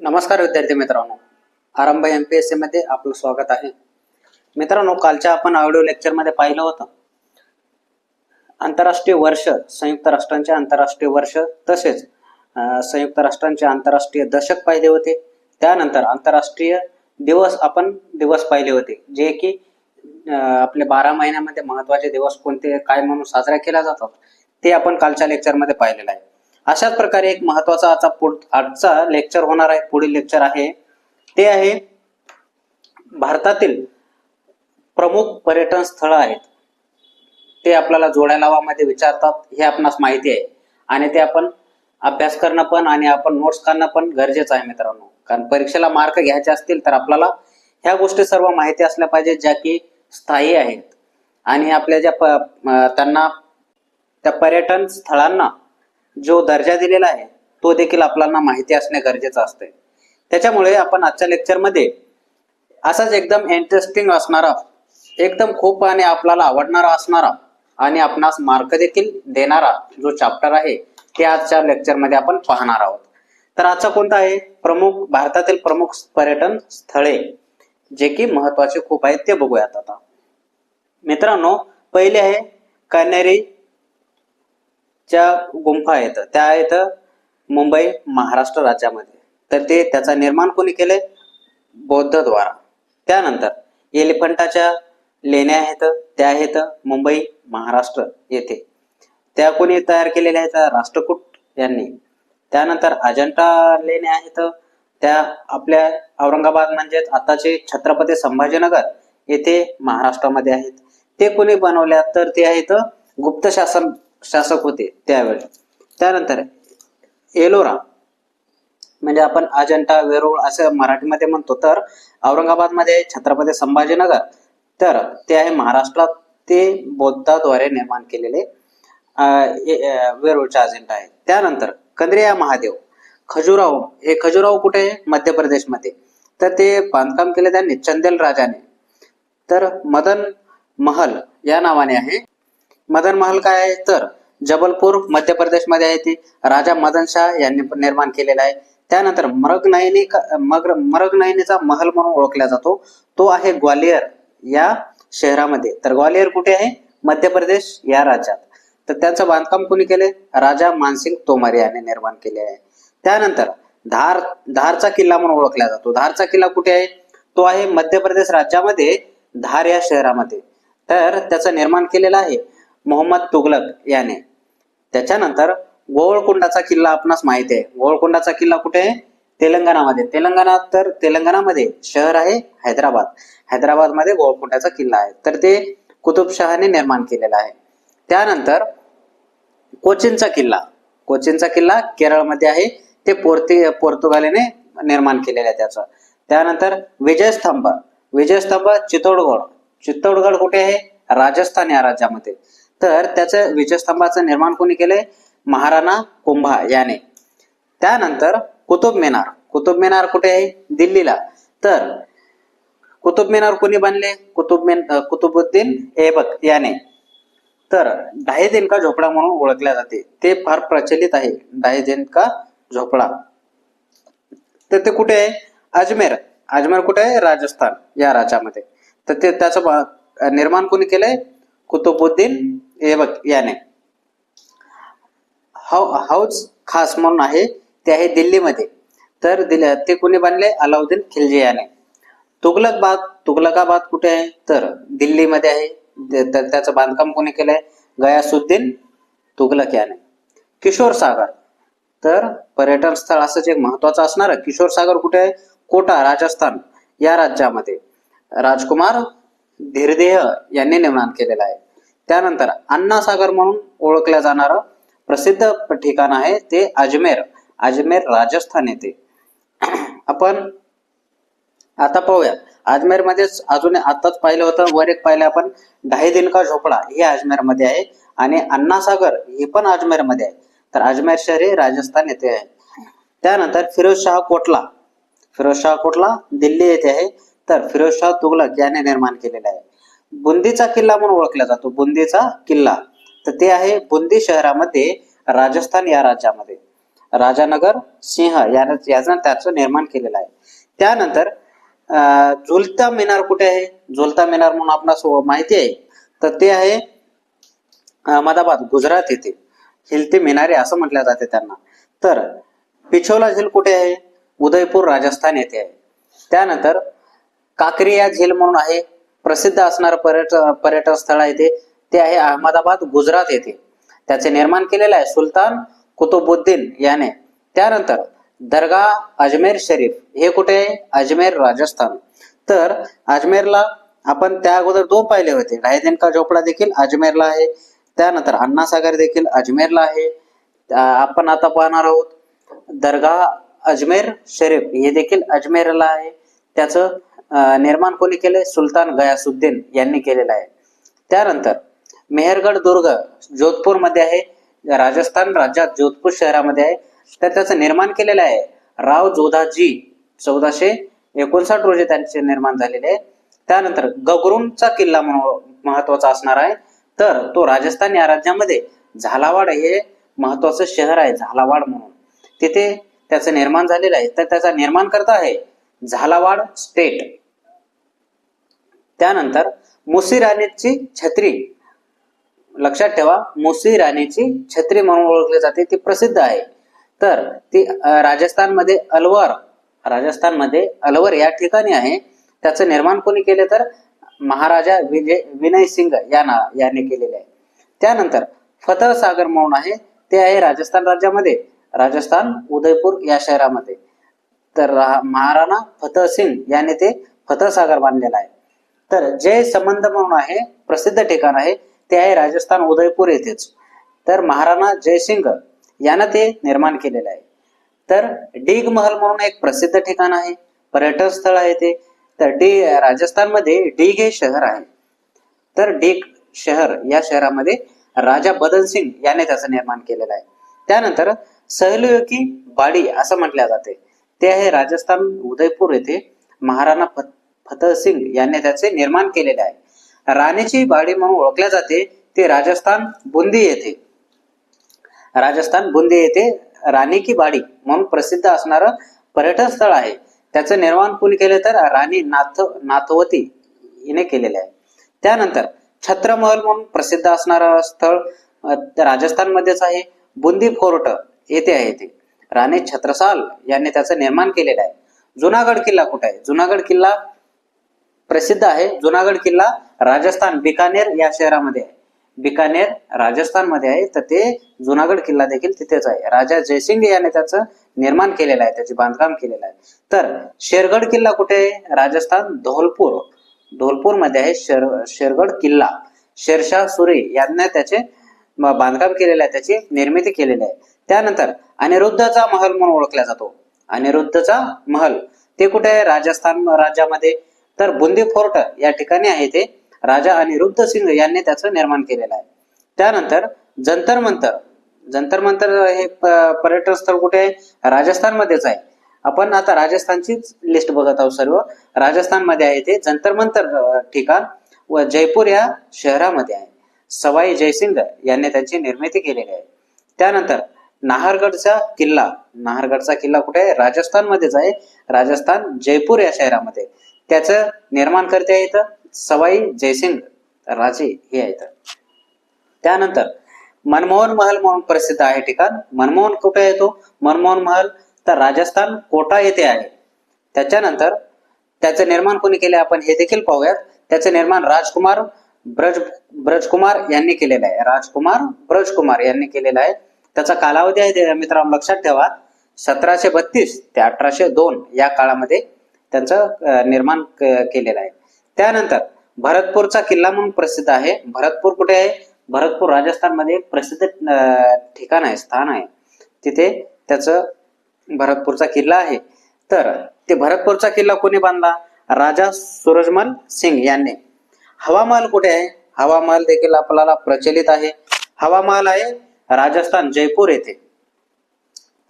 नमस्कार विद्यार्थी मित्रांनो. आरंभ एम पी एस सी मध्ये आपलं स्वागत आहे. मित्रांनो कालच्या आपण ऑडिओ लेक्चरमध्ये पाहिलं होतं. आंतरराष्ट्रीय वर्ष संयुक्त राष्ट्रांचे आंतरराष्ट्रीय वर्ष तसेच संयुक्त राष्ट्रांचे आंतरराष्ट्रीय दशक पाहिले होते. त्यानंतर आंतरराष्ट्रीय दिवस आपण दिवस पाहिले होते. जे की आपले बारा महिन्यामध्ये महत्त्वाचे दिवस कोणते काय म्हणून साजरा केला जातात ते आपण कालच्या लेक्चरमध्ये पाहिलेलं आहे. अशाच प्रकारे एक महत्त्वाचा आजचा पुढ- आजचा लेक्चर होणार आहे पुढील लेक्चर आहे. ते आहे भारतातील प्रमुख पर्यटन स्थळ आहेत. ते आपल्याला जोड्या लावामध्ये विचारतात हे आपणास माहिती आहे. आणि ते आपण अभ्यास करणं पण आणि आपण नोट्स काढणं पण गरजेचं आहे मित्रांनो. कारण परीक्षेला मार्क घ्यायचे असतील तर आपल्याला ह्या गोष्टी सर्व माहिती असल्या पाहिजेत ज्या की स्थायी आहेत. आणि आपल्या ज्या त्यांना त्या पर्यटन स्थळांना जो दर्जा दिलेला आहे तो देखील आपल्याला माहिती असणे गरजेचं असते त्याच्यामुळे आपण आजच्या लेक्चरमध्ये असाच एकदम इंटरेस्टिंग असणारा एकदम खूप आणि आपल्याला आवडणारा असणारा आणि आपणास मार्क देखील देणारा जो चॅप्टर आहे ते आजच्या लेक्चरमध्ये आपण पाहणार आहोत. तर आजचा कोणता आहे? प्रमुख भारतातील प्रमुख पर्यटन स्थळे जे की महत्त्वाचे खूप आहेत ते बघूयात आता. मित्रांनो पहिले आहे कन्हेरी च्या गुंफा आहेत. त्या आहेत मुंबई महाराष्ट्र राज्यामध्ये. तर ते त्याचा निर्माण कोणी केले? बौद्ध द्वारा. त्यानंतर एलिफंटाच्या लेण्या आहेत. त्या आहेत मुंबई महाराष्ट्र येथे. त्या कोणी तयार केलेल्या आहेत? राष्ट्रकूट यांनी. त्यानंतर अजंठा लेण्या आहेत. त्या आपल्या औरंगाबाद म्हणजेच आताचे छत्रपती संभाजीनगर येथे महाराष्ट्रामध्ये आहेत. ते कोणी बनवल्या? तर ते आहेत गुप्त शासन शासक होते त्यावेळी. त्यानंतर एलोरा म्हणजे आपण अजंठा वेरूळ असं मराठीमध्ये म्हणतो तर औरंगाबादमध्ये छत्रपती संभाजीनगर. तर ते आहे महाराष्ट्रात ते बौद्धाद्वारे निर्माण केलेले वेरूळचा अजंठा आहे. त्यानंतर कंद्रिया महादेव खजुराहो हे खजुराहो कुठे आहे? मध्य प्रदेशमध्ये. तर ते बांधकाम केले त्यांनी चंदेल राजाने. तर मदन महल या नावाने आहे. मदन महल काय आहे? तर जबलपूर मध्य प्रदेशमध्ये आहे ती. राजा मदन शाह यांनी पण निर्माण केलेला आहे. त्यानंतर मरगनयनी मग मरगनयनीचा महल म्हणून ओळखला जातो. तो आहे ग्वालियर या शहरामध्ये. तर ग्वालियर कुठे आहे? मध्य प्रदेश या राज्यात. तर त्याचं बांधकाम कोणी केले? राजा मानसिंग तोमर याने निर्माण केले आहे. त्यानंतर धार धारचा किल्ला म्हणून ओळखला जातो. धारचा किल्ला कुठे आहे? तो आहे मध्य प्रदेश राज्यामध्ये धार या शहरामध्ये. तर त्याचं निर्माण केलेलं आहे मोहम्मद तुगलक याने. त्याच्यानंतर गोवळकोंडाचा किल्ला आपणास माहिती आहे. गोवळकोंडाचा किल्ला कुठे आहे? तेलंगणामध्ये. तेलंगणा तर तेलंगणामध्ये शहर आहे हैदराबाद. हैदराबादमध्ये गोवळकोंडाचा किल्ला आहे. तर ते कुतुबशहाने निर्माण केलेला आहे. त्यानंतर कोचीनचा किल्ला. कोचीनचा किल्ला केरळमध्ये आहे. ते पोर्ती पोर्तुगालीने निर्माण केलेला आहे त्याचा. त्यानंतर विजयस्तंभ. विजयस्तंभ चित्तोडगड. चित्तोडगड कुठे आहे? राजस्थान या राज्यामध्ये. तर त्याचं विजयस्तंभाचं निर्माण कोणी केले महाराणा कुंभा याने. त्यानंतर कुतुब मिनार. कुतुब मिनार कुठे आहे? दिल्लीला. तर कुतुब मिनार कोणी बांधले कुतुब मिन कुतुबुद्दीन ऐबक याने. तर ढाई दिन का झोपडा म्हणून ओळखल्या जाते. ते फार प्रचलित आहे. ढाई दिन का झोपडा. तर ते कुठे आहे? अजमेर. अजमेर कुठे आहे? राजस्थान या राज्यामध्ये. तर ते त्याचं निर्माण कोणी केलंय? कुतुबुद्दीन ऐबक याने. हौ- हौज खास म्हणून आहे ते आहे दिल्लीमध्ये. तर दिल्ली ते कोणी बांधले? अलाउद्दीन खिलजी याने. तुगलकबाद तुगलकाबाद कुठे आहे? तर दिल्लीमध्ये आहे. तर त्याचं बांधकाम कोणी केलंय? गयासुद्दीन तुगलक याने. किशोर सागर. तर पर्यटन स्थळ असंच एक महत्वाचं असणार किशोर सागर कुठे आहे? कोटा राजस्थान या राज्यामध्ये. राजकुमार धीरदेह यांनी निर्माण केलेला आहे. त्यानंतर अण्णासागर म्हणून ओळखल्या जाणारं प्रसिद्ध ठिकाण आहे ते अजमेर. अजमेर राजस्थान येथे आपण आता पाहूया. अजमेर मध्येच अजून आताच पाहिलं होतं. वर एक पाहिलं आपण. ढाई दिन का झोपडा हे अजमेरमध्ये आहे आणि अण्णासागर हे पण अजमेरमध्ये आहे. तर अजमेर शहर हे राजस्थान येथे आहे. त्यानंतर फिरोजशाह कोटला. फिरोजशाह कोटला दिल्ली येथे आहे. तर फिरोजशाह तुगलक याने निर्माण केलेला आहे. बुंदीचा किल्ला म्हणून ओळखला जातो. बुंदीचा किल्ला. तर ते आहे बुंदी शहरामध्ये राजस्थान या राज्यामध्ये. राजानगर सिंह यानं याचं त्याचं निर्माण केलेलं आहे. त्यानंतर झुलता मिनार कुठे आहे? झुलता मिनार म्हणून आपणास माहिती आहे. तर ते आहे अहमदाबाद गुजरात येथे. हिलते मिनारे असं म्हटलं जाते त्यांना. तर पिछोला झील कुठे आहे? उदयपूर राजस्थान येथे आहे. त्यानंतर काकरिया झील म्हणून आहे. प्रसिद्ध असणारं पर्यट पर्यटन स्थळ आहे ते. ते आहे अहमदाबाद गुजरात येथे. त्याचे निर्माण केलेलं आहे सुलतान कुतुबुद्दीन याने. त्यानंतर दर्गा अजमेर शरीफ. हे कुठे? आहे अजमेर राजस्थान. तर अजमेरला आपण त्या अगोदर दोन पाहिले होते. रायदेन का झोपडा देखील अजमेरला आहे. त्यानंतर अण्णासागर देखील अजमेरला आहे. आपण आता पाहणार आहोत दर्गा अजमेर शरीफ. हे देखील अजमेरला आहे. त्याचं निर्माण कोणी केले सुलतान गयासुद्दीन यांनी केलेलं आहे. त्यानंतर मेहरगड दुर्ग जोधपूरमध्ये आहे. राजस्थान राज्यात जोधपूर शहरामध्ये आहे. तर त्याचं निर्माण केलेलं आहे राव जोधाजी चौदाशे एकोणसाठ रोजी त्यांचे निर्माण झालेले आहे. त्यानंतर गगरूनचा किल्ला म्हणून महत्त्वाचा असणार आहे. तर तो राजस्थान या राज्यामध्ये झालावाड हे महत्वाचं शहर आहे झालावाड म्हणून. तिथे त्याचं निर्माण झालेलं आहे. तर त्याचा निर्माण करता आहे झालावाड स्टेट. त्यानंतर मुसी राणीची छत्री. लक्षात ठेवा मुसी राणीची छत्री म्हणून ओळखली जाते ती प्रसिद्ध आहे. तर ती राजस्थानमध्ये अलवर राजस्थानमध्ये अलवर या ठिकाणी आहे. त्याचं निर्माण कोणी केले तर महाराजा विजय विनय सिंग ना यांनी केलेले आहे. त्यानंतर फतह सागर म्हणून आहे ते आहे राजस्थान राज्यामध्ये. राजस्थान उदयपूर या शहरामध्ये. तर महाराणा फतह सिंग याने ते फतह सागर बांधलेलं आहे. तर जय संबंध म्हणून आहे प्रसिद्ध ठिकाण आहे ते आहे राजस्थान उदयपूर येथेच. तर महाराणा जयसिंग यानं ते निर्माण केलेलं आहे. तर डीग महल म्हणून एक प्रसिद्ध ठिकाण आहे पर्यटन स्थळ आहे ते. तर डी राजस्थानमध्ये डीग हे शहर आहे. तर डीग शहर या शहरामध्ये राजा बदन सिंग याने त्याचं निर्माण केलेलं आहे. त्यानंतर सहलयुकी बाडी असं म्हटल्या जाते. ते आहे राजस्थान उदयपूर येथे महाराणा फत- फतह सिंग यांनी त्याचे निर्माण केलेले आहे. राणीची बाडी म्हणून ओळखल्या जाते ते राजस्थान बुंदी येथे. राजस्थान बुंदी येथे राणी की बाडी म्हणून प्रसिद्ध असणारं पर्यटन स्थळ आहे. त्याचं निर्माण कोणी केले तर राणी नाथ नाथवती हिने केलेले आहे. त्यानंतर छत्रमहल म्हणून प्रसिद्ध असणारं स्थळ राजस्थानमध्येच आहे. बुंदी फोर्ट येथे आहे ते. राणी छत्रसाल यांनी त्याचं निर्माण केलेलं आहे. जुनागड किल्ला कुठे आहे? जुनागड किल्ला प्रसिद्ध आहे. जुनागड किल्ला राजस्थान बिकानेर या शहरामध्ये आहे. बिकानेर राजस्थानमध्ये आहे. तर ते जुनागड किल्ला देखील तिथेच आहे. राजा जयसिंग याने त्याचं निर्माण केलेलं आहे. त्याचे बांधकाम केलेलं आहे. तर शेरगड किल्ला कुठे आहे? राजस्थान धौलपूर. धोलपूरमध्ये आहे शेर शेरगड किल्ला. शेरशाह सुरी यांना त्याचे बांधकाम केलेलं आहे. त्याची निर्मिती केलेली आहे. त्यानंतर अनिरुद्धचा महल म्हणून ओळखला जातो. अनिरुद्धचा महल. ते कुठे आहे? राजस्थान राज्यामध्ये तर बुंदी फोर्ट या ठिकाणी आहे ते. राजा अनिरुद्ध सिंग यांनी त्याचं निर्माण केलेलं आहे. त्यानंतर जंतर मंतर. जंतर मंतर हे पर्यटन स्थळ कुठे आहे? राजस्थानमध्येच आहे. आपण आता राजस्थानचीच लिस्ट बघत आहोत सर्व. राजस्थानमध्ये आहे ते जंतर मंतर ठिकाण व जयपूर या शहरामध्ये आहे. सवाई जयसिंग यांनी त्यांची निर्मिती केलेली आहे. त्यानंतर नाहरगडचा किल्ला. नाहरगडचा किल्ला कुठे आहे? राजस्थानमध्येच आहे. राजस्थान जयपूर या शहरामध्ये. त्याचं निर्माण करते आहेत सवाई जयसिंग राजे हे आहेत. त्यानंतर मनमोहन महल म्हणून प्रसिद्ध आहे ठिकाण. मनमोहन कुठे येतो मनमोहन महल तर राजस्थान कोटा येथे आहे. त्याच्यानंतर त्याचं निर्माण कोणी केले आपण हे देखील पाहूयात. त्याचं निर्माण राजकुमार ब्रज ब्रजकुमार यांनी केलेलं आहे. राजकुमार ब्रजकुमार यांनी केलेलं आहे. त्याचा कालावधी आहे ते मित्रांनो लक्षात ठेवा. सतराशे बत्तीस ते अठराशे दोन या काळामध्ये त्यांचं निर्माण केलेलं आहे. त्यानंतर भरतपूरचा किल्ला म्हणून प्रसिद्ध आहे. भरतपूर कुठे आहे? भरतपूर राजस्थानमध्ये एक प्रसिद्ध ठिकाण आहे स्थान आहे. तिथे त्याचं भरतपूरचा किल्ला आहे. तर ते भरतपूरचा किल्ला कोणी बांधला? राजा सूरजमल सिंग यांनी. हवामहल कुठे आहे? हवामहल देखील आपल्याला प्रचलित आहे. हवामहल आहे राजस्थान जयपूर येथे.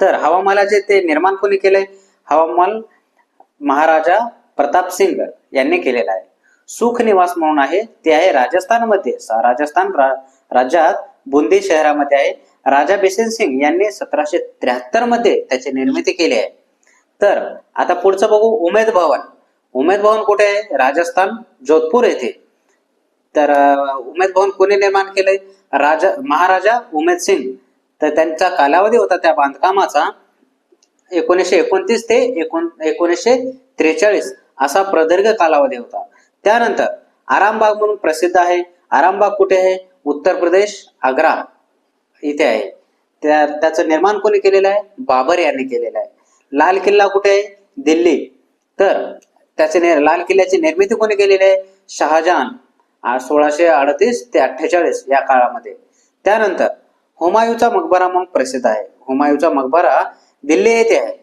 तर हवामहलाचे ते निर्माण कोणी केले हवामहल महाराजा प्रताप सिंग यांनी केलेला आहे. सुख निवास म्हणून आहे ते आहे राजस्थानमध्ये. राजस्थान रा- राज्यात बुंदी शहरामध्ये आहे. राजा बिसेन सिंग यांनी सतराशे त्र्याहत्तरमध्ये त्याची निर्मिती केली आहे. तर आता पुढचं बघू उमेद भवन. उमेद भवन कुठे आहे? राजस्थान जोधपूर येथे. तर उमेद भवन कोणी निर्माण केलंय? राजा महाराजा उमेद सिंग. तर त्यांचा कालावधी होता त्या बांधकामाचा एकोणीसशे एकोणतीस ते एकोण एकोणीसशे त्रेचाळीस असा प्रदीर्घ कालावधी होता. त्यानंतर आरामबाग म्हणून प्रसिद्ध आहे. आरामबाग कुठे आहे? उत्तर प्रदेश आग्रा इथे आहे. त्या त्याचं निर्माण कोणी केलेलं आहे? बाबर यांनी केलेलं आहे. लाल किल्ला कुठे आहे? दिल्ली. तर त्याचे लाल किल्ल्याची निर्मिती कोणी केलेली आहे? शहाजहान सोळाशे अडतीस ते अठ्ठेचाळीस या काळामध्ये. त्यानंतर हुमायूचा मकबरा म्हणून प्रसिद्ध आहे. हुमायूचा मकबरा दिल्ली येथे आहे.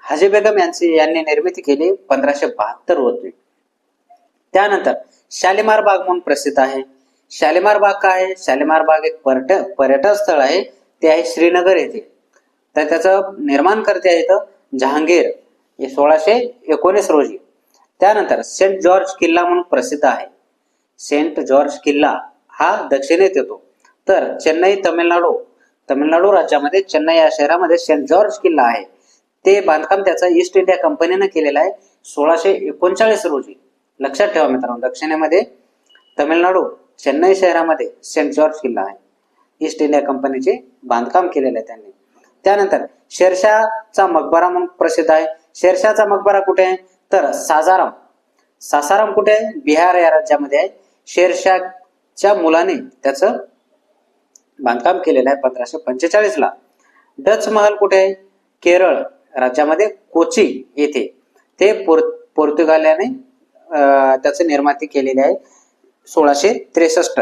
हाजी बेगम यांची यांनी निर्मिती केली पंधराशे बहात्तर रोजी. त्यानंतर शालिमार बाग म्हणून प्रसिद्ध आहे. शालिमार बाग काय आहे? शालिमार बाग एक पर्यटन पर्यटन स्थळ आहे. ते आहे श्रीनगर येथे. तर त्याचं निर्माण करते आहेत जहांगीर. हे सोळाशे एकोणीस रोजी. त्यानंतर सेंट जॉर्ज किल्ला म्हणून प्रसिद्ध आहे. सेंट जॉर्ज किल्ला हा दक्षिणेत येतो. तर चेन्नई तमिळनाडू तमिळनाडू राज्यामध्ये चेन्नई या शहरामध्ये सेंट जॉर्ज किल्ला आहे. ते बांधकाम त्याचा ईस्ट इंडिया कंपनीनं केलेलं आहे सोळाशे एकोणचाळीस रोजी. लक्षात ठेवा मित्रांनो दक्षिणेमध्ये तमिळनाडू चेन्नई शहरामध्ये सेंट जॉर्ज किल्ला आहे. ईस्ट इंडिया कंपनीचे बांधकाम केलेलं आहे त्यांनी. त्यानंतर शेरशाहचा मकबरा म्हणून प्रसिद्ध आहे. शेरशाहचा मकबरा कुठे आहे? तर सासाराम. सासाराम कुठे? आहे बिहार या राज्यामध्ये आहे. शेरशाहच्या मुलाने त्याचं बांधकाम केलेलं आहे पंधराशे पंचेचाळीस ला डच महल कुठे आहे? केरळ राज्यामध्ये कोची येथे. ते पोर् पोर्तुगाल्याने अं, त्याची निर्मिती केलेली आहे सोळाशे त्रेसष्ट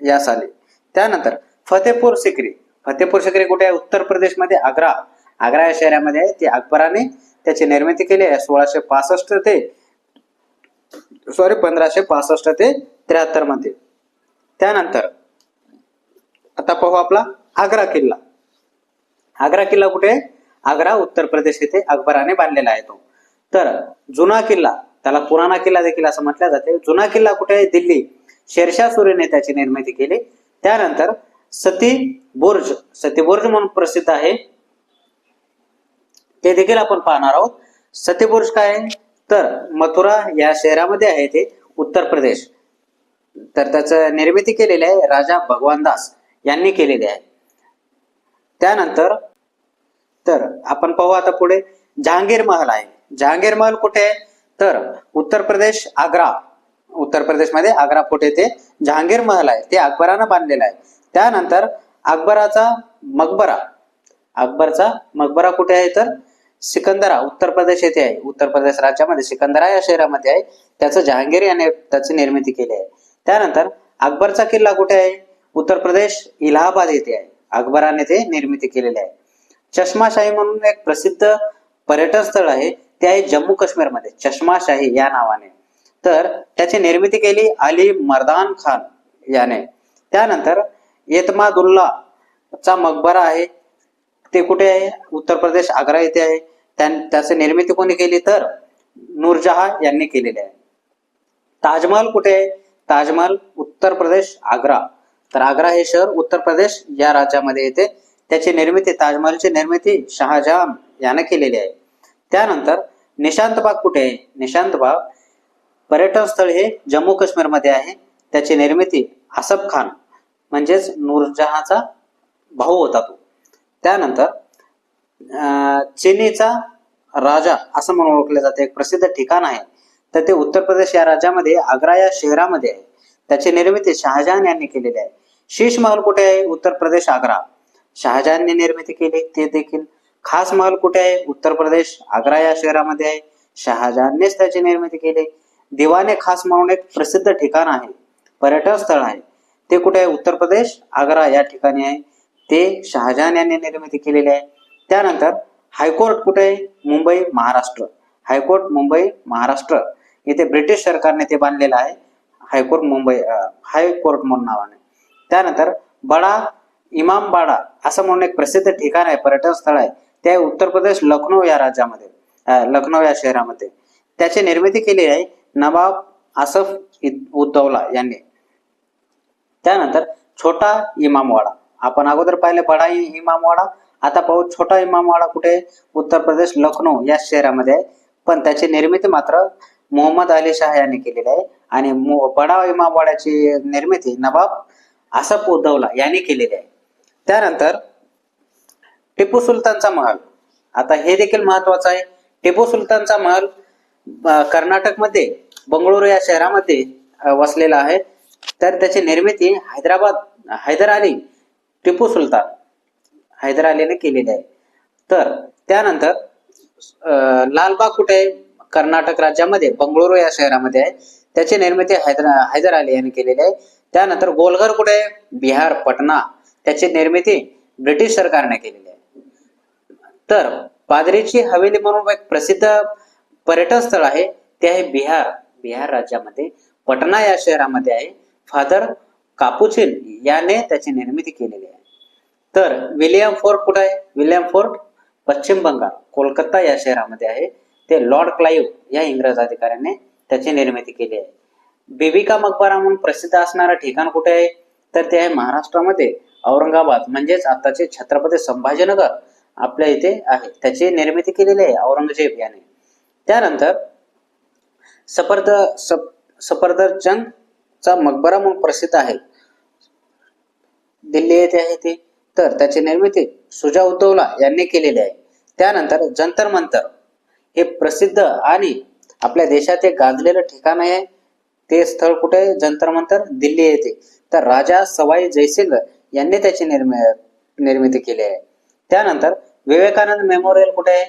या साली. त्यानंतर फतेपूर सिक्री. फतेपूर सिक्री कुठे आहे? उत्तर प्रदेशमध्ये आग्रा. आग्रा या शहरामध्ये आहे. ते अकबराने त्याची निर्मिती केली आहे. सोळाशे पासष्ट ते सॉरी पंधराशे पासष्ट ते त्र्याहत्तरमध्ये त्यानंतर आता पाहू आपला आग्रा किल्ला. आग्रा किल्ला कुठे? आहे आग्रा उत्तर प्रदेश येथे अकबराने बांधलेला आहे तो. तर जुना किल्ला त्याला पुराणा किल्ला देखील असं म्हटलं जाते. जुना किल्ला कुठे? आहे दिल्ली. शेरशाह सूर्यने त्याची निर्मिती केली. त्यानंतर सती बुर्ज सती बुर्ज म्हणून प्रसिद्ध आहे. ते देखील आपण पाहणार आहोत. सती बुर्ज काय? आहे तर मथुरा या शहरामध्ये आहे ते उत्तर प्रदेश. तर त्याचं निर्मिती केलेली आहे राजा भगवान दास यांनी केलेली आहे. त्यानंतर तर आपण पाहू आता पुढे जहांगीर महल आहे. जहांगीर महल कुठे आहे? तर उत्तर प्रदेश आग्रा. उत्तर प्रदेशमध्ये आग्रा फोर्ट येथे जहांगीर महल आहे. ते अकबरानं बांधलेलं आहे. त्यानंतर अकबराचा मकबरा. अकबरचा मकबरा कुठे आहे तर? सिकंदरा उत्तर प्रदेश येथे आहे. उत्तर प्रदेश राज्यामध्ये सिकंदरा या शहरामध्ये आहे. त्याचं जहांगीर याने त्याची निर्मिती केली आहे. त्यानंतर अकबरचा किल्ला कुठे आहे? उत्तर प्रदेश इलाहाबाद येथे आहे. अकबराने ते निर्मिती केलेली आहे. चष्माशाही म्हणून एक प्रसिद्ध पर्यटन स्थळ आहे. ते आहे जम्मू काश्मीरमध्ये. चष्माशाही या नावाने. तर त्याची निर्मिती केली अली मर्दान खान याने. त्यानंतर येतमादुल्ला चा मकबरा आहे. ते कुठे आहे? उत्तर प्रदेश आग्रा येथे आहे. त्याची निर्मिती कोणी केली? तर नूरजहा यांनी केलेली आहे. ताजमहल कुठे आहे? ताजमहल उत्तर प्रदेश आग्रा. तर आग्रा हे शहर उत्तर प्रदेश या राज्यामध्ये येते. त्याची निर्मिती ताजमहलची निर्मिती शहाजहान याने केलेली आहे. त्यानंतर निशांत बाग कुठे आहे? निशांत बाग पर्यटन स्थळ हे जम्मू काश्मीरमध्ये आहे. त्याची निर्मिती आसफ खान म्हणजेच नूरजहाचा भाऊ होता तो. त्यानंतर अं, चिनीचा राजा असं म्हणून ओळखले जाते. एक प्रसिद्ध ठिकाण आहे. तर ते उत्तर प्रदेश या राज्यामध्ये आग्रा या शहरामध्ये आहे. त्याची निर्मिती शहाजहान यांनी केलेली आहे. शीश महल कुठे आहे? उत्तर प्रदेश आग्रा. शहाजहानने निर्मिती केली ते देखील खास महल कुठे आहे? उत्तर प्रदेश आग्रा या शहरामध्ये आहे. शहाजहाननेच त्याची निर्मिती केली. दिवाने खास म्हणून एक प्रसिद्ध ठिकाण आहे पर्यटन स्थळ आहे. ते कुठे आहे? उत्तर प्रदेश आग्रा या ठिकाणी आहे. ते शहाजहान यांनी निर्मिती केलेली आहे. त्यानंतर हायकोर्ट कुठे आहे? Mumbai Maharashtra. High court Mumbai Maharashtra. इथे ब्रिटिश सरकारने ते बांधलेलं आहे. हायकोर्ट मुंबई हायकोर्ट म्हणून नावाने त्यानंतर बडा इमामबाडा असं म्हणून एक प्रसिद्ध ठिकाण आहे पर्यटन स्थळ आहे. ते उत्तर प्रदेश लखनौ या राज्यामध्ये लखनौ या शहरामध्ये. त्याची निर्मिती केली आहे नवाब आसफ उद्दौला यांनी. त्यानंतर छोटा इमामवाडा आपण अगोदर पाहिले बडा इमामवाडा आता पाहू छोटा इमामवाडा कुठे आहे? उत्तर प्रदेश लखनौ या शहरामध्ये आहे. पण त्याची निर्मिती मात्र मोहम्मद अली शाह यांनी केलेली आहे. आणि बडा इमामवाड्याची निर्मिती नवाब आसफ उद्दौला याने केलेले आहे. त्यानंतर टिपू सुलतानचा महाल. आता हे देखील महत्वाचं आहे. टिपू सुलतानचा महाल कर्नाटकमध्ये बंगळुरू या शहरामध्ये वसलेला आहे. तर त्याची निर्मिती हैदराबाद हैदर अली टिपू सुलतान हैदर अलीने केलेली आहे. तर त्यानंतर लालबाग कुठे कर्नाटक राज्यामध्ये बंगळुरू या शहरामध्ये आहे. त्याची निर्मिती हैदर हैदर अली यांनी केलेली आहे. त्यानंतर गोलघर कुठे? आहे बिहार पटना. त्याची निर्मिती ब्रिटिश सरकारने केलेली आहे. तर पादरीची हवेली म्हणून एक प्रसिद्ध पर्यटन स्थळ आहे. ते आहे बिहार. बिहार राज्यामध्ये पटना या शहरामध्ये आहे. फादर कापुचिन याने त्याची निर्मिती केलेली आहे. तर विलियम फोर्ट कुठे आहे? विलियम फोर्ट पश्चिम बंगाल कोलकाता या शहरामध्ये आहे. ते लॉर्ड क्लाईव्ह या इंग्रज अधिकाऱ्याने त्याची निर्मिती केली आहे. बिबिका मकबरा म्हणून प्रसिद्ध असणारं ठिकाण कुठे आहे? तर ते आहे महाराष्ट्रामध्ये. औरंगाबाद म्हणजेच आताचे छत्रपती संभाजीनगर आपल्या इथे आहे. त्याची निर्मिती केलेली आहे औरंगजेब याने. त्यानंतर सफरद सप सफरदरजंगचा मकबरा म्हणून प्रसिद्ध आहे. दिल्ली येथे आहे ते. तर त्याची निर्मिती सुजा उद्दौला यांनी केलेली आहे. त्यानंतर जंतर मंतर हे प्रसिद्ध आणि आपल्या देशात एक गाजलेलं ठिकाण आहे. ते स्थळ कुठे? जंतर मंतर दिल्ली येथे तर राजा सवाई जयसिंग यांनी त्याची निर्मि निर्मिती केली आहे. त्यानंतर विवेकानंद मेमोरियल कुठे आहे?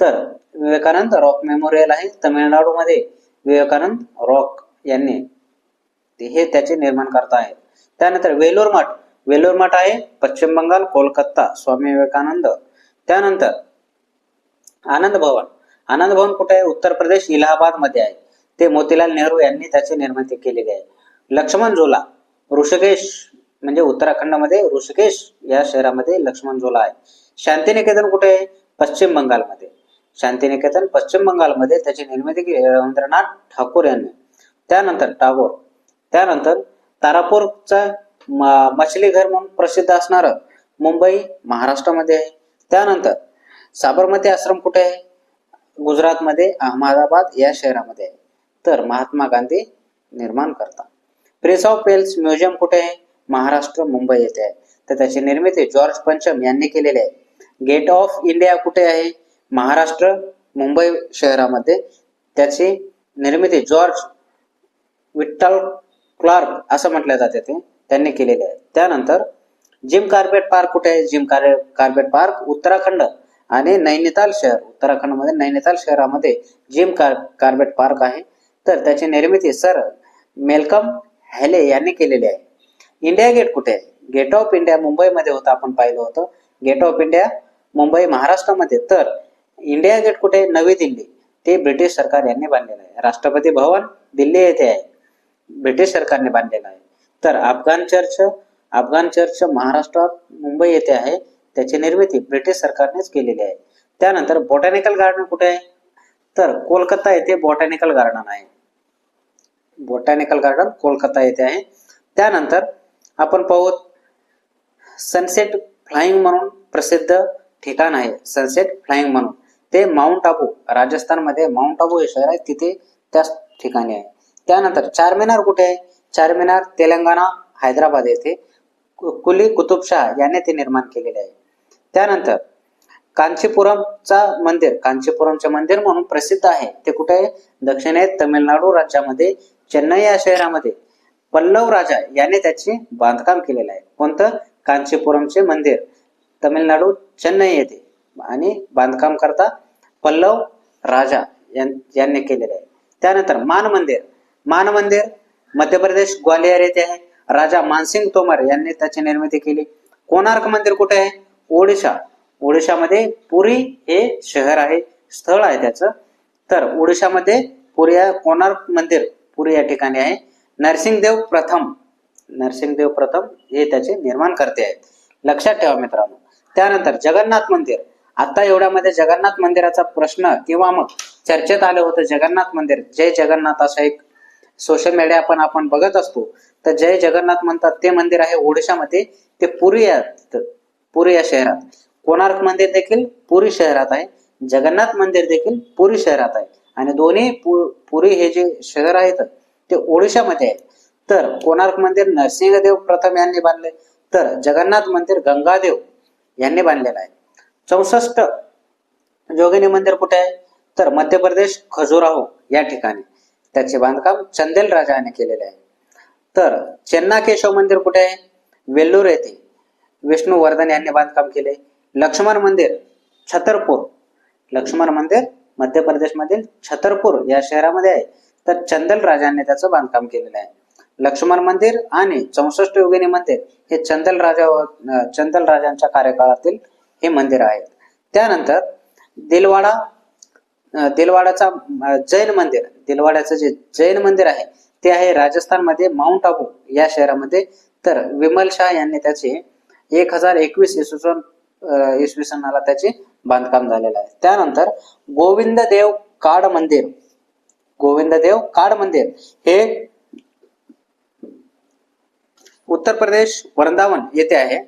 तर विवेकानंद रॉक मेमोरियल आहे तमिळनाडूमध्ये. विवेकानंद रॉक यांनी हे त्याचे निर्माण करता आहेत त्यानंतर वेलूर मठ. वेलूर मठ आहे पश्चिम बंगाल कोलकाता. स्वामी विवेकानंद. त्यानंतर आनंद भवन. आनंद भवन कुठे आहे? उत्तर प्रदेश इलाहाबादमध्ये आहे. ते मोतीलाल नेहरू यांनी त्याची निर्मिती केलेली आहे. लक्ष्मण झोला ऋषिकेश म्हणजे उत्तराखंडमध्ये ऋषिकेश या शहरामध्ये लक्ष्मण झोला आहे. शांतिनिकेतन कुठे आहे? पश्चिम बंगालमध्ये. शांतिनिकेतन पश्चिम बंगालमध्ये त्याची निर्मिती केली रवींद्रनाथ ठाकूर यांनी. त्यानंतर टागोर त्यानंतर तारापूरचा मछली घर म्हणून प्रसिद्ध असणार मुंबई महाराष्ट्रामध्ये आहे. त्यानंतर साबरमती आश्रम कुठे आहे? गुजरातमध्ये अहमदाबाद या शहरामध्ये आहे. तर महात्मा गांधी निर्माण करता प्रिन्स ऑफ वेल्स म्युझियम कुठे आहे? महाराष्ट्र मुंबई येथे आहे. तर त्याची निर्मिती जॉर्ज पंचम यांनी केलेली आहे. गेट ऑफ इंडिया कुठे आहे? महाराष्ट्र मुंबई शहरामध्ये. त्याची निर्मिती जॉर्ज विठ्ठल क्लार्क असं म्हटलं जाते ते त्यांनी केलेले आहे. त्यानंतर जिम कार्पेट पार्क कुठे आहे? Jim Corbett carpet park Uttarakhand आणि नैनिताल शहर. उत्तराखंडमध्ये नैनिताल शहरामध्ये जिम कार कार्पेट पार्क आहे. तर त्याची निर्मिती सर मेलकम हॅले यांनी केलेली आहे. इंडिया गेट कुठे? आहे गेट ऑफ इंडिया मुंबईमध्ये होतं आपण पाहिलं होतं. गेट ऑफ इंडिया मुंबई महाराष्ट्रामध्ये. तर इंडिया गेट कुठे? नवी दिल्ली. ते ब्रिटिश सरकार यांनी बांधलेलं आहे. राष्ट्रपती भवन दिल्ली येथे आहे. ब्रिटिश सरकारने बांधलेलं आहे. तर अफगाण चर्च अफगाण चर्च महाराष्ट्रात मुंबई येथे आहे. त्याची निर्मिती ब्रिटिश सरकारनेच केलेली आहे. त्यानंतर बॉटॅनिकल गार्डन कुठे आहे? तर कोलकाता येथे बॉटॅनिकल गार्डन आहे. बॉटॅनिकल गार्डन कोलकाता येथे आहे. त्यानंतर आपण पाहू सनसेट फ्लाइंग म्हणून प्रसिद्ध ठिकाण आहे. सनसेट फ्लाइंग म्हणून. ते माउंट आबू राजस्थानमध्ये माउंट आबू हे शहर आहे तिथे त्याच ठिकाणी आहे. त्यानंतर चारमिनार कुठे आहे? चारमिनार तेलंगणा हैदराबाद येथे कु- कुली कुतुबशाह याने ते निर्माण केलेले आहे. त्यानंतर कांचीपुरमचा मंदिर कांचीपुरमचे मंदिर म्हणून प्रसिद्ध आहे. ते कुठे आहे? दक्षिणेत तमिळनाडू राज्यामध्ये चेन्नई या शहरामध्ये पल्लव राजा याने त्याचे बांधकाम केलेलं आहे. कोणतं? कांचीपुरमचे मंदिर. तमिळनाडू चेन्नई येथे. आणि बांधकाम करता पल्लव राजा यांनी केलेले आहे. त्यानंतर मान मंदिर. मान मंदिर मध्य प्रदेश ग्वालियर येथे आहे. राजा मानसिंग तोमर यांनी त्याची निर्मिती केली. कोणार्क मंदिर कुठे आहे? ओडिशा. ओडिशामध्ये पुरी हे शहर आहे स्थळ आहे त्याचं. तर ओडिशामध्ये पुरी कोणार्क मंदिर पुरी या ठिकाणी आहे. नरसिंगदेव प्रथम नरसिंगदेव प्रथम हे त्याचे निर्माण करते आहेत. लक्षात ठेवा मित्रांनो. त्यानंतर जगन्नाथ मंदिर. आता एवढ्यामध्ये जगन्नाथ मंदिराचा प्रश्न किंवा मग चर्चेत आलं होतं जगन्नाथ मंदिर. जय जगन्नाथ असं एक सोशल मीडिया पण आपण बघत असतो. तर जय जगन्नाथ म्हणतात ते मंदिर आहे ओडिशामध्ये. ते पुरी या पुरी या शहरात. कोणार्क मंदिर देखील पुरी शहरात आहे. जगन्नाथ मंदिर देखील पुरी शहरात आहे. आणि दोन्ही पु- पुरी हे जे शहर आहेत ते ओडिशामध्ये आहे तर कोणार्क मंदिर नरसिंहदेव प्रथम यांनी बांधले तर जगन्नाथ मंदिर गंगादेव यांनी बांधलेलं आहे. चौसष्ट जोगिनी मंदिर कुठे आहे? तर मध्य प्रदेश खजुराहो या ठिकाणी. त्याचे बांधकाम चंदेल राजा याने केलेले आहे. तर चेन्नाकेशव मंदिर कुठे आहे? वेल्लूर येथे. विष्णुवर्धन यांनी बांधकाम केले. लक्ष्मण मंदिर छतरपूर. लक्ष्मण मंदिर मध्य प्रदेशमधील छतरपूर या शहरामध्ये आहे. तर चंदल राजांनी त्याचं बांधकाम केलेलं आहे. लक्ष्मण मंदिर आणि चौसष्ट योगिनी मंदिर हे चंदल राजा चंदल राजांच्या कार्यकाळातील हे मंदिर आहेत त्यानंतर दिलवाडा दिलवाडाचा जैन मंदिर दिलवाड्याचं जे जैन मंदिर आहे ते आहे राजस्थानमध्ये माउंट आबू या शहरामध्ये. तर विमल शाह यांनी त्याचे एक हजार एकवीस इसवी सन इसवी सनाला त्याची बांधकाम झालेलं आहे. त्यानंतर गोविंद देव काड मंदिर. गोविंद देव काड मंदिर हे उत्तर प्रदेश वृंदावन येथे आहे.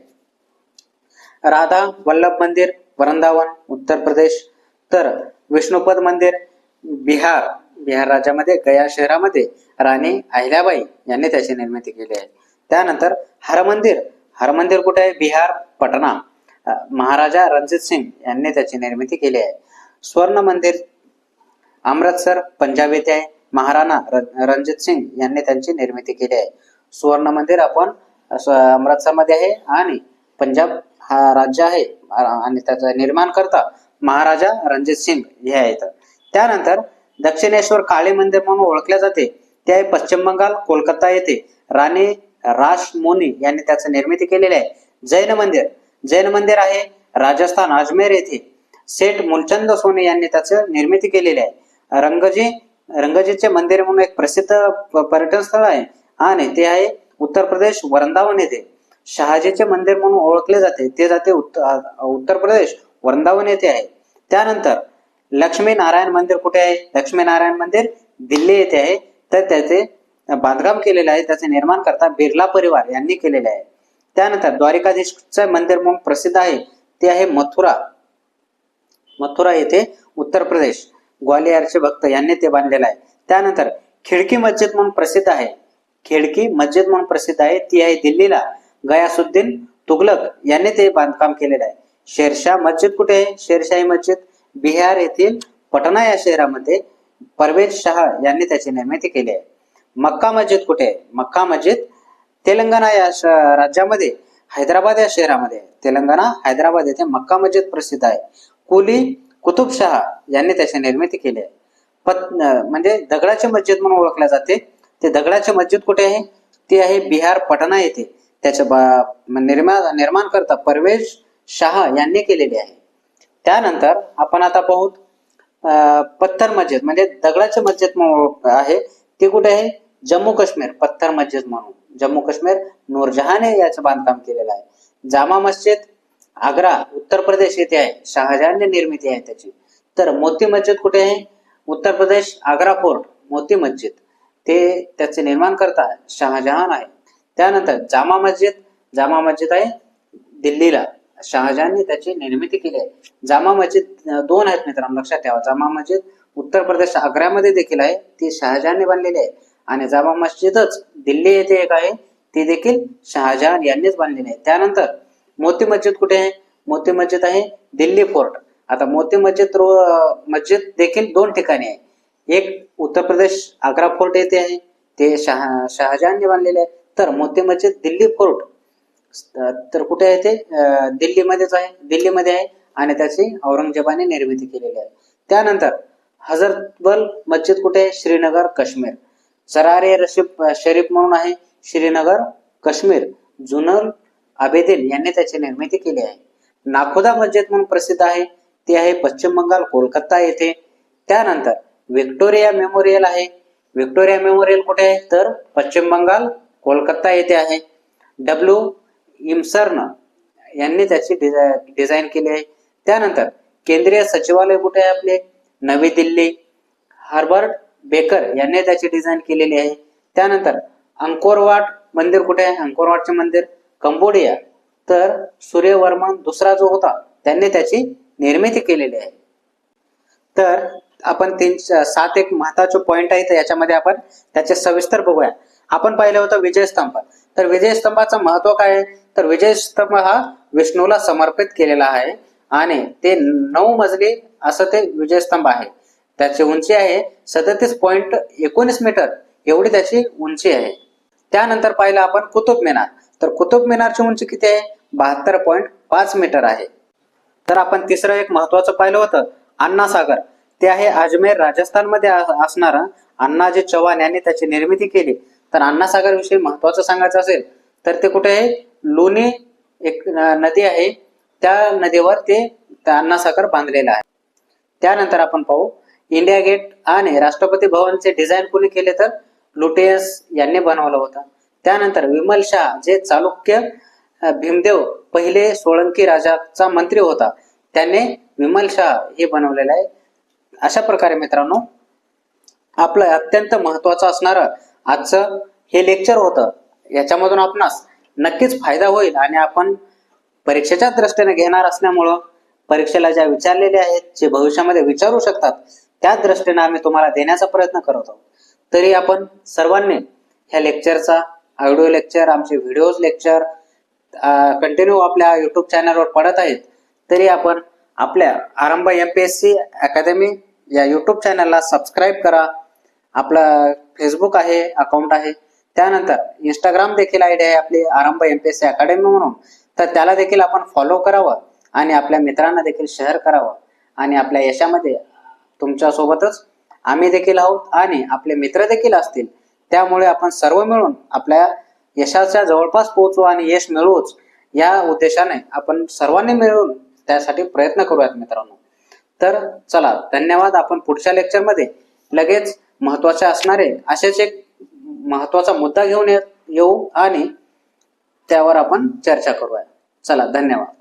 राधा वल्लभ मंदिर वृंदावन उत्तर प्रदेश. तर विष्णुपद मंदिर बिहार. बिहार राज्यामध्ये गया शहरामध्ये राणी अहिल्याबाई यांनी त्याची निर्मिती केली आहे. त्यानंतर हरमंदिर. हरमंदिर कुठे आहे? बिहार पटना. महाराजा रणजित सिंग यांनी त्याची निर्मिती केली आहे. स्वर्ण मंदिर अमृतसर पंजाब येथे आहे. महाराणा रणजित सिंग यांनी त्यांची निर्मिती केली आहे. सुवर्ण मंदिर आपण अमृतसरमध्ये आहे आणि पंजाब हा राज्य आहे आणि त्याचा निर्माण करता महाराजा रणजित सिंग हे आहेत. त्यानंतर दक्षिणेश्वर काळे मंदिर म्हणून ओळखले जाते. ते आहे पश्चिम बंगाल कोलकाता येथे. राणी रासमोनी यांनी त्याची निर्मिती केलेली आहे. जैन मंदिर जैन मंदिर आहे राजस्थान अजमेर येथे. सेठ मूलचंद सोने यांनी त्याचं निर्मिती केलेली आहे. रंगजी रंगजीचे मंदिर म्हणून एक प्रसिद्ध प- पर्यटन स्थळ आहे. आणि ते आहे उत्तर प्रदेश वृंदावन येथे. शहाजीचे मंदिर म्हणून ओळखले जाते. ते जाते उत्तर उत्तर प्रदेश वृंदावन येथे आहे. त्यानंतर लक्ष्मी नारायण मंदिर कुठे आहे? लक्ष्मी नारायण मंदिर दिल्ली येथे आहे. तर त्याचे बांधकाम केलेले आहे. त्याचे निर्माण करता बिर्ला परिवार यांनी केलेले आहे. त्यानंतर द्वारिकाधीशचं मंदिर म्हणून प्रसिद्ध आहे. ते आहे मथुरा. मथुरा येथे उत्तर प्रदेश. ग्वालियरचे भक्त यांनी ते बांधलेलं आहे. त्यानंतर खिडकी मस्जिद म्हणून प्रसिद्ध आहे. खिडकी मस्जिद म्हणून प्रसिद्ध आहे. ती आहे दिल्लीला. गयासुद्दीन तुगलक यांनी ते बांधकाम केलेलं आहे. शेरशाह मस्जिद कुठे आहे? शेरशाही मस्जिद. बिहार येथील पटना या शहरामध्ये परवेज शहा यांनी त्याची निर्मिती केली आहे. मक्का मस्जिद कुठे आहे? मक्का मस्जिद तेलंगणा या श- राज्यामध्ये हैदराबाद या शहरामध्ये आहे. तेलंगणा हैदराबाद येथे मक्का मस्जिद प्रसिद्ध आहे. कुली कुतुबशहा यांनी त्याची निर्मिती केली आहे. पत म्हणजे दगडाची मस्जिद म्हणून ओळखल्या जाते. ते दगडाची मस्जिद कुठे आहे? ती आहे बिहार पटना येथे. त्याचं बा- निर्माण निर्माण करता परवेज शाह यांनी केलेली आहे. त्यानंतर आपण आता पाहू पत्थर मस्जिद म्हणजे दगडाची मस्जिद म्हणून ओळख- आहे. ते कुठे आहे? जम्मू काश्मीर पत्थर मस्जिद म्हणून. जम्मू काश्मीर नूरजहाने याचं बांधकाम केलेलं आहे. जामा मस्जिद आग्रा उत्तर प्रदेश येथे आहे. शहाजहानने निर्मिती आहे त्याची. तर मोती मस्जिद कुठे आहे? उत्तर प्रदेश आग्रा फोर्ट मोती मस्जिद. ते त्याचे निर्माण करता शहाजहान आहे. त्यानंतर जामा मस्जिद जामा मस्जिद आहे दिल्लीला. शहाजहानने त्याची निर्मिती केली आहे. जामा मस्जिद दोन आहेत मित्रांनो लक्षात ठेवा. जामा मस्जिद उत्तर प्रदेश आग्र्यामध्ये देखील आहे. ती शहाजहानने बांधलेली आहे. आणि जामा मस्जिदच दिल्ली येथे एक आहे. ती देखील शहाजहान यांनीच बांधलेली आहे. त्यानंतर मोती मस्जिद कुठे आहे? मोती मस्जिद आहे दिल्ली फोर्ट. आता मोती मस्जिद मस्जिद देखील दोन ठिकाणी आहे. एक उत्तर प्रदेश आग्रा फोर्ट येथे आहे. ते शहा शहाजहानने बांधलेले आहे. तर मोती मस्जिद दिल्ली फोर्ट. तर कुठे आहे ते? दिल्लीमध्येच आहे. दिल्लीमध्ये आहे आणि त्याची औरंगजेबाने निर्मिती केलेली आहे. त्यानंतर हजरतबल मस्जिद कुठे आहे? श्रीनगर काश्मीर. सरारे रशीफ शरीफ म्हणून आहे श्रीनगर काश्मीर. जुनल आबेदिन यांनी त्याची निर्मिती केली आहे. नाखोदा मस्जिद म्हणून प्रसिद्ध आहे. ती आहे पश्चिम बंगाल कोलकाता येथे. त्यानंतर व्हिक्टोरिया मेमोरियल आहे. व्हिक्टोरिया मेमोरियल कुठे आहे? तर पश्चिम बंगाल कोलकाता येथे आहे. डब्ल्यू. इम्सर्न यांनी त्याची डिझा- डिझाईन केली आहे. त्यानंतर केंद्रीय सचिवालय कुठे आहे आपले? नवी दिल्ली. हार्बर्ट बेकर यांनी त्याची डिझाईन केलेली आहे. त्यानंतर अंकोरवाट मंदिर कुठे आहे? अंकोरवाटचे मंदिर कंबोडिया. तर सूर्यवर्मन दुसरा जो होता त्यांनी त्याची निर्मिती केलेली आहे. तर आपण तीन सात एक महत्त्वाचे पॉइंट तर याच्यामध्ये आपण त्याचे सविस्तर बघूया. आपण पाहिलं होतं विजयस्तंभ. तर विजयस्तंभाचं महत्त्व काय आहे? तर विजयस्तंभ हा विष्णूला समर्पित केलेला आहे आणि ते नऊ मजली असं ते विजयस्तंभ आहे. त्याची उंची आहे सदतीस पॉईंट एकोणीस मीटर. एवढी त्याची उंची आहे. त्यानंतर पाहिलं आपण कुतुब मिनार. तर कुतुब मिनारची उंची किती आहे? बहात्तर पॉईंट पाच मीटर आहे. तर आपण तिसरं एक महत्वाचं पाहिलं होतं अण्णासागर. ते आहे अजमेर राजस्थानमध्ये असणार अण्णाजी चव्हाण यांनी त्याची निर्मिती केली. तर अण्णासागर विषयी महत्वाचं सांगायचं असेल तर ते कुठे आहे? लोणी एक नदी आहे. त्या नदीवर ते अण्णासागर बांधलेलं आहे. त्यानंतर आपण पाहू इंडिया गेट आणि राष्ट्रपती भवनचे डिझाईन कोणी केले तर? लुटेयस यांनी बनवलं होतं. त्यानंतर विमल शाह जे चालुक्य भीमदेव पहिले सोळंकी राजाचा मंत्री होता त्याने विमल शाह हे बनवलेलं आहे. अशा प्रकारे मित्रांनो आपलं अत्यंत महत्वाचं असणारं आजचं हे लेक्चर होतं. याच्यामधून आपणास नक्कीच फायदा होईल आणि आपण परीक्षेच्या दृष्टीने घेणार असल्यामुळं परीक्षेला ज्या विचारलेल्या आहेत जे भविष्यामध्ये विचारू शकतात त्या दृष्टीने आम्ही तुम्हाला देण्याचा प्रयत्न करत आहोत. तरी आपण सर्वांनी ह्या लेक्चरचा ऑडिओ लेक्चर आमचे व्हिडिओज लेक्चर कंटिन्यू आपल्या युट्यूब चॅनलवर पडत आहेत. तरी आपण आपल्या Aarambh M P S C academy या युट्यूब चॅनलला सबस्क्राईब करा. आपला फेसबुक आहे अकाउंट आहे. त्यानंतर इंस्टाग्राम देखील आय डी आहे आपली Aarambh M P S C academy म्हणून. तर त्याला देखील आपण फॉलो करावं आणि आपल्या मित्रांना देखील शेअर करावं. आणि आपल्या यशामध्ये तुमच्या सोबतच आम्ही देखील आहोत आणि आपले मित्र देखील असतील. त्यामुळे आपण सर्व मिळून आपल्या यशाच्या जवळपास पोहोचू आणि यश मिळवूच या उद्देशाने आपण सर्वांनी मिळून त्यासाठी प्रयत्न करूयात मित्रांनो. तर चला धन्यवाद. आपण पुढच्या लेक्चरमध्ये लगेच महत्त्वाचे असणारे असेच एक महत्त्वाचा मुद्दा घेऊन येऊ आणि त्यावर आपण चर्चा करूया चला धन्यवाद.